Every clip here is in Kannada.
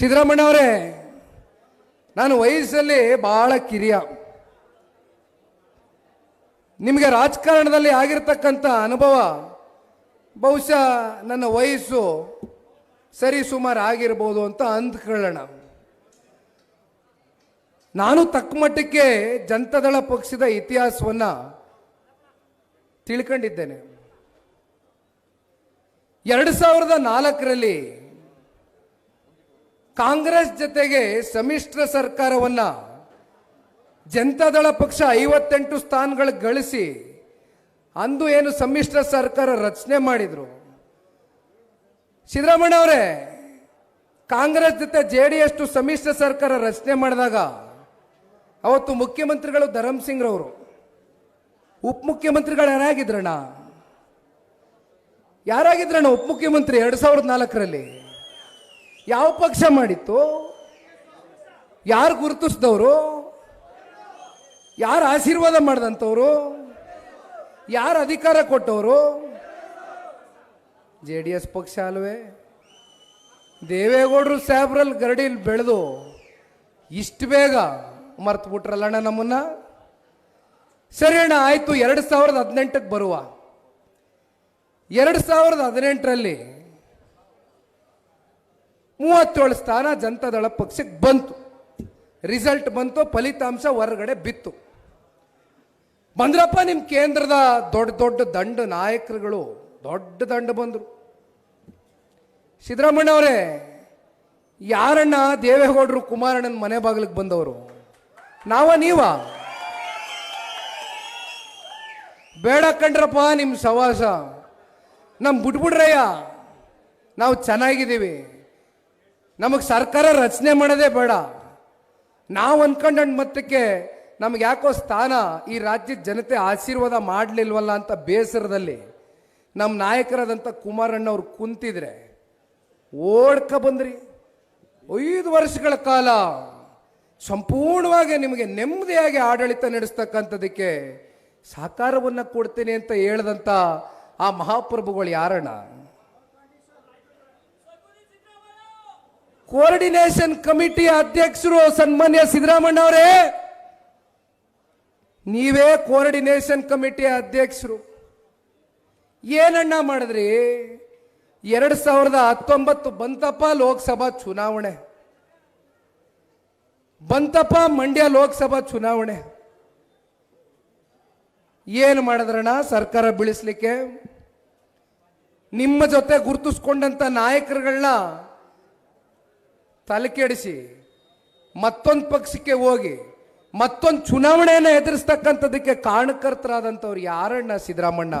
ಸಿದ್ದರಾಮಯ್ಯ ಅವರೇ, ನಾನು ವಯಸ್ಸಲ್ಲಿ ಬಹಳ ಕಿರಿಯ. ನಿಮಗೆ ರಾಜಕಾರಣದಲ್ಲಿ ಆಗಿರ್ತಕ್ಕಂಥ ಅನುಭವ, ಬಹುಶಃ ನನ್ನ ವಯಸ್ಸು ಸರಿ ಸುಮಾರು ಆಗಿರ್ಬೋದು ಅಂತ ಅಂದ್ಕೊಳ್ಳೋಣ. ನಾನು ತಕ್ಕ ಮಟ್ಟಕ್ಕೆ ಜನತಾದಳ ಪಕ್ಷದ ಇತಿಹಾಸವನ್ನು ತಿಳ್ಕೊಂಡಿದ್ದೇನೆ. ಎರಡು ಸಾವಿರದ ನಾಲ್ಕರಲ್ಲಿ ಕಾಂಗ್ರೆಸ್ ಜೊತೆಗೆ ಸಮ್ಮಿಶ್ರ ಸರ್ಕಾರವನ್ನ ಜನತಾದಳ ಪಕ್ಷ ಐವತ್ತೆಂಟು ಸ್ಥಾನಗಳು ಗಳಿಸಿ, ಅಂದು ಏನು ಸಮ್ಮಿಶ್ರ ಸರ್ಕಾರ ರಚನೆ ಮಾಡಿದ್ರು. ಸಿದ್ದರಾಮಯ್ಯ ಅವರೇ, ಕಾಂಗ್ರೆಸ್ ಜೊತೆ ಜೆ ಡಿ ಎಸ್ ಸಮ್ಮಿಶ್ರ ಸರ್ಕಾರ ರಚನೆ ಮಾಡಿದಾಗ, ಅವತ್ತು ಮುಖ್ಯಮಂತ್ರಿಗಳು ಧರಮ್ ಸಿಂಗ್ ರವರು ಉಪಮುಖ್ಯಮಂತ್ರಿಗಳು ಯಾರಾಗಿದ್ರಣ್ಣ? ಯಾರಾಗಿದ್ರಣ್ಣ ಉಪಮುಖ್ಯಮಂತ್ರಿ ಎರಡ್ ಸಾವಿರದ ನಾಲ್ಕರಲ್ಲಿ? ಯಾವ ಪಕ್ಷ ಮಾಡಿತ್ತು? ಯಾರು ಗುರುತಿಸಿದವರು? ಯಾರು ಆಶೀರ್ವಾದ ಮಾಡಿದಂಥವ್ರು? ಯಾರು ಅಧಿಕಾರ ಕೊಟ್ಟವರು? ಜೆ ಡಿ ಎಸ್ ಪಕ್ಷ ಅಲ್ವೇ? ದೇವೇಗೌಡರು ಸಾಹೇಬ್ರಲ್ಲಿ ಗರಡಿಲಿ ಬೆಳೆದು ಇಷ್ಟು ಬೇಗ ಮರ್ತು ಬಿಟ್ರಲ್ಲಣ್ಣ ನಮ್ಮನ್ನ? ಸರಿ ಅಣ್ಣ, ಆಯಿತು. ಎರಡು ಸಾವಿರದ ಹದಿನೆಂಟಕ್ಕೆ ಬರುವ. ಎರಡು ಸಾವಿರದ ಹದಿನೆಂಟರಲ್ಲಿ ಮೂವತ್ತೇಳು ಸ್ಥಾನ ಜನತಾದಳ ಪಕ್ಷಕ್ಕೆ ಬಂತು. ರಿಸಲ್ಟ್ ಬಂತು, ಫಲಿತಾಂಶ ಹೊರಗಡೆ ಬಿತ್ತು. ಬಂದ್ರಪ್ಪ ನಿಮ್ಮ ಕೇಂದ್ರದ ದೊಡ್ಡ ದೊಡ್ಡ ದಂಡ ನಾಯಕರುಗಳು, ದೊಡ್ಡ ದಂಡ ಬಂದರು. ಸಿದ್ದರಾಮಣ್ಣ ಅವರೇ, ಯಾರಣ್ಣ ದೇವೇಗೌಡರು ಕುಮಾರಣ್ಣನ ಮನೆ ಬಾಗಿಲಿಗೆ ಬಂದವರು? ನಾವ, ನೀವ? ಬೇಡ ಕಂಡ್ರಪ್ಪ ನಿಮ್ಮ ಸವಾಸ. ನಮ್ಮ ಬಿಟ್ಬಿಡ್ರಯ್ಯ ನಾವು ಚೆನ್ನಾಗಿದ್ದೀವಿ. ನಮಗೆ ಸರ್ಕಾರ ರಚನೆ ಮಾಡೋದೇ ಬೇಡ. ನಾವು ಅನ್ಕೊಂಡ ಮತ್ತಕ್ಕೆ ನಮ್ಗೆ ಯಾಕೋ ಸ್ಥಾನ ಈ ರಾಜ್ಯದ ಜನತೆ ಆಶೀರ್ವಾದ ಮಾಡಲಿಲ್ವಲ್ಲ ಅಂತ ಬೇಸರದಲ್ಲಿ ನಮ್ಮ ನಾಯಕರಾದಂಥ ಕುಮಾರಣ್ಣ ಅವ್ರು ಕುಂತಿದ್ರೆ ಓಡ್ಕ ಬಂದ್ರಿ. ಐದು ವರ್ಷಗಳ ಕಾಲ ಸಂಪೂರ್ಣವಾಗಿ ನಿಮಗೆ ನೆಮ್ಮದಿಯಾಗಿ ಆಡಳಿತ ನಡೆಸ್ತಕ್ಕಂಥದಕ್ಕೆ ಸಹಕಾರವನ್ನು ಕೊಡ್ತೀನಿ ಅಂತ ಹೇಳ್ದಂಥ ಆ ಮಹಾಪ್ರಭುಗಳು ಯಾರಣ್ಣ? ಕೋಆರ್ಡಿನೇಷನ್ ಕಮಿಟಿ ಅಧ್ಯಕ್ಷರು ಸನ್ಮಾನ್ಯ ಸಿದ್ದರಾಮಣ್ಣ ಅವರೇ, ನೀವೇ ಕೋಆರ್ಡಿನೇಷನ್ ಕಮಿಟಿ ಅಧ್ಯಕ್ಷರು. ಏನಣ್ಣ ಮಾಡಿದ್ರಿ? ಎರಡ್ ಸಾವಿರದ ಹತ್ತೊಂಬತ್ತು ಬಂತಪ್ಪ ಲೋಕಸಭಾ ಚುನಾವಣೆ. ಬಂತಪ್ಪ ಮಂಡ್ಯ ಲೋಕಸಭಾ ಚುನಾವಣೆ. ಏನು ಮಾಡಿದ್ರಣ್ಣ ಸರ್ಕಾರ ಬೀಳಿಸ್ಲಿಕ್ಕೆ? ನಿಮ್ಮ ಜೊತೆ ಗುರುತಿಸ್ಕೊಂಡಂತ ನಾಯಕರುಗಳನ್ನ ತಲೆ ಕೆಡಿಸಿ, ಮತ್ತೊಂದು ಪಕ್ಷಕ್ಕೆ ಹೋಗಿ, ಮತ್ತೊಂದು ಚುನಾವಣೆಯನ್ನು ಎದುರಿಸ್ತಕ್ಕಂಥದ್ದಕ್ಕೆ ಕಾರಣಕರ್ತರಾದಂಥವ್ರು ಯಾರಣ್ಣ ಸಿದ್ದರಾಮಣ್ಣ?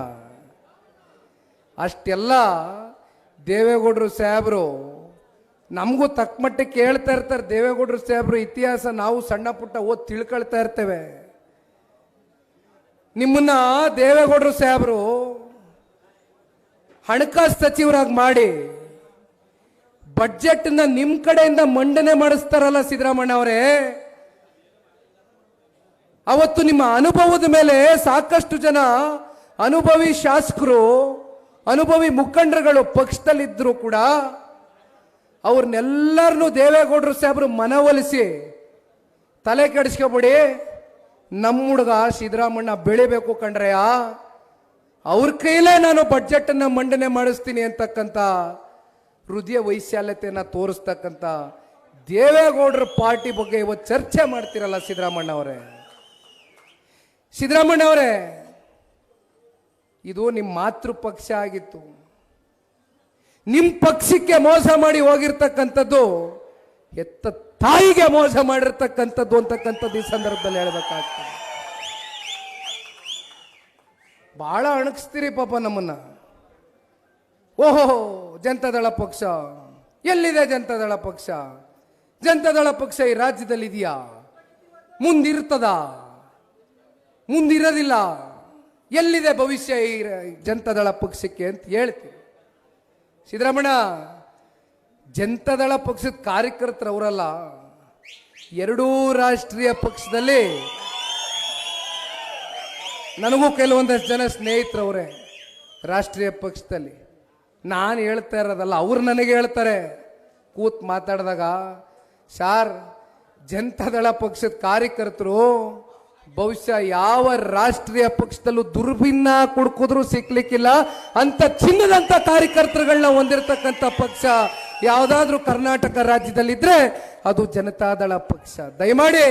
ಅಷ್ಟೆಲ್ಲ ದೇವೇಗೌಡರು ಸಾಹೇಬರು ನಮಗೂ ತಕ್ಕ ಮಟ್ಟಕ್ಕೆ ಹೇಳ್ತಾ ಇರ್ತಾರೆ. ದೇವೇಗೌಡರು ಸಾಹೇಬರು ಇತಿಹಾಸ ನಾವು ಸಣ್ಣ ಪುಟ್ಟ ಓದ್ ತಿಳ್ಕೊಳ್ತಾ ಇರ್ತೇವೆ. ನಿಮ್ಮನ್ನ ದೇವೇಗೌಡರು ಸಾಹೇಬರು ಹಣಕಾಸು ಸಚಿವರಾಗಿ ಮಾಡಿ ಬಜೆಟ್ನ ನಿಮ್ ಕಡೆಯಿಂದ ಮಂಡನೆ ಮಾಡಿಸ್ತಾರಲ್ಲ ಸಿದ್ದರಾಮಣ್ಣ ಅವರೇ? ಅವತ್ತು ನಿಮ್ಮ ಅನುಭವದ ಮೇಲೆ ಸಾಕಷ್ಟು ಜನ ಅನುಭವಿ ಶಾಸಕರು, ಅನುಭವಿ ಮುಖಂಡರುಗಳು ಪಕ್ಷದಲ್ಲಿದ್ದರೂ ಕೂಡ ಅವ್ರನ್ನೆಲ್ಲರನ್ನೂ ದೇವೇಗೌಡರು ಸಾಹೇಬರು ಮನವೊಲಿಸಿ ತಲೆ ಕೆಡಿಸ್ಕೊಬಿಡಿ ನಮ್ಮ ಹುಡುಗ ಸಿದ್ದರಾಮಣ್ಣ ಬೆಳಿಬೇಕು ಕಂಡ್ರೆಯ? ಅವ್ರ ಕೈಲೇ ನಾನು ಬಡ್ಜೆಟನ್ನು ಮಂಡನೆ ಮಾಡಿಸ್ತೀನಿ ಅಂತಕ್ಕಂಥ ಹೃದಯ ವೈಶಾಲ್ಯತೆಯನ್ನು ತೋರಿಸ್ತಕ್ಕಂಥ ದೇವೇಗೌಡರ ಪಾರ್ಟಿ ಬಗ್ಗೆ ಇವತ್ತು ಚರ್ಚೆ ಮಾಡ್ತಿರಲ್ಲ ಸಿದ್ದರಾಮಣ್ಣ ಅವರೇ ಸಿದ್ದರಾಮಣ್ಣ ಅವರೇ ಇದು ನಿಮ್ಮ ಮಾತೃ ಪಕ್ಷ ಆಗಿತ್ತು. ನಿಮ್ಮ ಪಕ್ಷಕ್ಕೆ ಮೋಸ ಮಾಡಿ ಹೋಗಿರ್ತಕ್ಕಂಥದ್ದು, ಎತ್ತ ತಾಯಿಗೆ ಮೋಸ ಮಾಡಿರ್ತಕ್ಕಂಥದ್ದು ಅಂತಕ್ಕಂಥದ್ದು ಈ ಸಂದರ್ಭದಲ್ಲಿ ಹೇಳ್ಬೇಕಾಗ್ತದೆ. ಬಹಳ ಅಣಗಿಸ್ತೀರಿ ಪಾಪ ನಮ್ಮನ್ನ. ಓಹೋ ಜನತಾದಳ ಪಕ್ಷ. ಎಲ್ಲಿದೆ ಜನತಾದಳ ಪಕ್ಷ? ಜನತಾದಳ ಪಕ್ಷ ಈ ರಾಜ್ಯದಲ್ಲಿ ಇದೆಯಾ ಮುಂದಿರ್ತದ? ಮುಂದಿರೋದಿಲ್ಲ? ಎಲ್ಲಿದೆ ಭವಿಷ್ಯ ಈ ಜನತಾದಳ ಪಕ್ಷಕ್ಕೆ ಅಂತ ಹೇಳ್ತೀವಿ ಸಿದ್ದರಾಮಣ್ಣ ಜನತಾದಳ ಪಕ್ಷದ ಕಾರ್ಯಕರ್ತರು ಅವರಲ್ಲ ಎರಡೂ ರಾಷ್ಟ್ರೀಯ ಪಕ್ಷದಲ್ಲಿ ನನಗೂ ಕೆಲವೊಂದಷ್ಟು ಜನ ಸ್ನೇಹಿತರವರೇ ರಾಷ್ಟ್ರೀಯ ಪಕ್ಷದಲ್ಲಿ. ನಾನು ಹೇಳ್ತಾ ಇರೋದಲ್ಲ, ಅವ್ರು ನನಗೆ ಹೇಳ್ತಾರೆ. ಕೂತ್ ಮಾತಾಡಿದಾಗ, ಸಾರ್, ಜನತಾದಳ ಪಕ್ಷದ ಕಾರ್ಯಕರ್ತರು ಬಹುಶಃ ಯಾವ ರಾಷ್ಟ್ರೀಯ ಪಕ್ಷದಲ್ಲೂ ದುರ್ಬಿನ್ನ ಕುಡ್ಕಿದ್ರು ಸಿಕ್ಲಿಕ್ಕಿಲ್ಲ. ಅಂತ ಚಿನ್ನದಂತ ಕಾರ್ಯಕರ್ತರುಗಳನ್ನ ಹೊಂದಿರತಕ್ಕಂಥ ಪಕ್ಷ ಯಾವುದಾದ್ರೂ ಕರ್ನಾಟಕ ರಾಜ್ಯದಲ್ಲಿದ್ರೆ ಅದು ಜನತಾದಳ ಪಕ್ಷ. ದಯಮಾಡಿ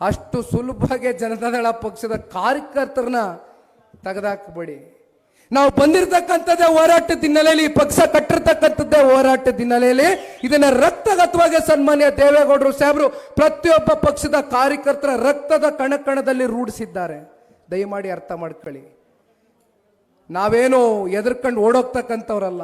ಅಷ್ಟು ಸುಲಭವಾಗಿ ಜನತಾದಳ ಪಕ್ಷದ ಕಾರ್ಯಕರ್ತರನ್ನ ತೆಗೆದಾಕಬೇಡಿ. ನಾವು ಬಂದಿರತಕ್ಕಂಥದ್ದೇ ಹೋರಾಟದ ಹಿನ್ನೆಲೆಯಲ್ಲಿ ಪಕ್ಷ ಕಟ್ಟಿರ್ತಕ್ಕಂಥದ್ದೇ ಹೋರಾಟದ ಹಿನ್ನೆಲೆಯಲ್ಲಿ ಇದನ್ನ ರಕ್ತಗತವಾಗಿ ಸನ್ಮಾನ್ಯ ದೇವೇಗೌಡರು ಸಾಹೇಬರು ಪ್ರತಿಯೊಬ್ಬ ಪಕ್ಷದ ಕಾರ್ಯಕರ್ತರ ರಕ್ತದ ಕಣಕಣದಲ್ಲಿ ರೂಢಿಸಿದ್ದಾರೆ. ದಯಮಾಡಿ ಅರ್ಥ ಮಾಡ್ಕೊಳ್ಳಿ. ನಾವೇನು ಎದುರ್ಕೊಂಡು ಓಡೋಗ್ತಕ್ಕಂಥವ್ರಲ್ಲ.